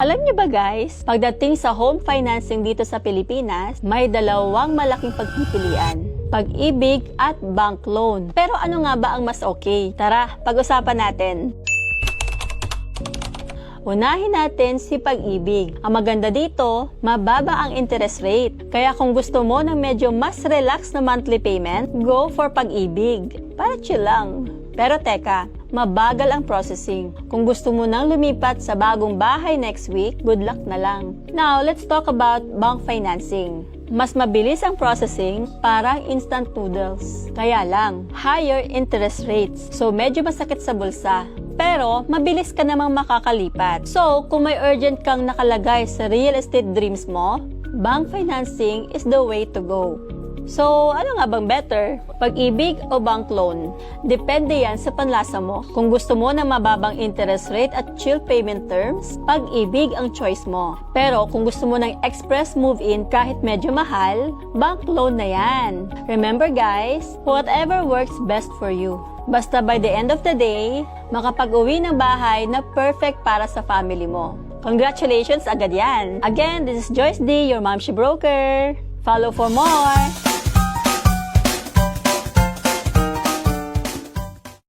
Alam niyo ba guys, pagdating sa home financing dito sa Pilipinas, may dalawang malaking pagpipilian. Pag-ibig at bank loan. Pero ano nga ba ang mas okay? Tara, pag-usapan natin. Unahin natin si pag-ibig. Ang maganda dito, mababa ang interest rate. Kaya kung gusto mo ng medyo mas relax na monthly payment, go for pag-ibig. Para chill lang. Pero teka, mabagal ang processing. Kung gusto mo nang lumipat sa bagong bahay next week, good luck na lang. Now, let's talk about bank financing. Mas mabilis ang processing, parang instant noodles. Kaya lang, higher interest rates. So, medyo masakit sa bulsa. Pero, mabilis ka namang makakalipat. So, kung may urgent kang nakalagay sa real estate dreams mo, bank financing is the way to go. So, ano nga bang better? Pag-ibig o bank loan? Depende yan sa panlasa mo. Kung gusto mo ng mababang interest rate at chill payment terms, pag-ibig ang choice mo. Pero kung gusto mo ng express move-in kahit medyo mahal, bank loan na yan. Remember guys, whatever works best for you. Basta by the end of the day, makapag-uwi ng bahay na perfect para sa family mo. Congratulations agad yan! Again, this is Joyce D, your momshi broker. Follow for more!